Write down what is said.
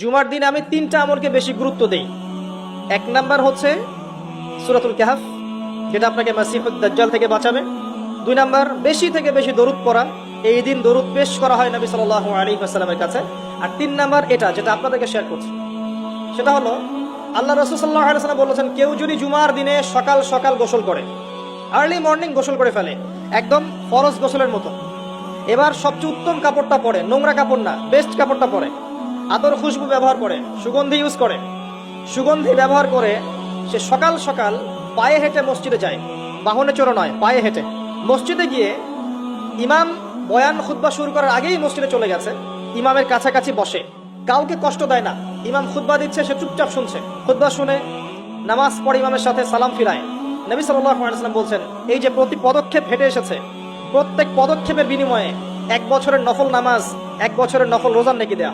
জুমার দিনে আমি তিনটা আমলকে বেশি গুরুত্ব দেই। এক নাম্বার হচ্ছে সুরাতুল কাহাফ, যেটা আপনাকে মাসিহুদ দাজ্জাল থেকে বাঁচাবে। দুই নাম্বার, বেশি থেকে বেশি দরুদ পড়া। এই দিন দরুদ পেশ করা হয় নবী সাল্লাল্লাহু আলাইহি ওয়াসাল্লামের কাছে। আর তিন নাম্বার এটা, যেটা আপনাদেরকে শেয়ার করছি। সেটা হলো, আল্লাহ রসুল সাল্লাহ বলেছেন, কেউ যদি জুমার দিনে সকাল সকাল গোসল করে আর্লি মর্নিং গোসল করে ফেলে, একদম ফরজ গোসলের মতো, এবার সবচেয়ে উত্তম কাপড়টা পরে, নোংরা কাপড় না বেস্ট কাপড়টা পরে আতর খুশবু ব্যবহার করে, সুগন্ধি ইউজ করে। সুগন্ধি ব্যবহার করে সে সকাল সকাল পায়ে হেঁটে মসজিদে যায়। বাহনে চড়ো নয়, পায়ে হেঁটে। মসজিদে গিয়ে ইমাম বয়ান খুতবা শুরু করার আগেই মসজিদে চলে গেছে। ইমামের কাছাকাছি বসে। কাউকে কষ্ট দেয় না। ইমাম খুতবা দিচ্ছে, সে চুপচাপ শুনছে। খুতবা শুনে নামাজ পড়ে ইমামের সাথে সালাম ফিরায়। নবী সাল্লাম বলছেন, এই যে প্রতি পদক্ষেপ হেঁটে এসেছে, প্রত্যেক পদক্ষেপের বিনিময়ে এক বছরের নফল নামাজ, এক বছরের নফল রোজার নেকি দেয়া।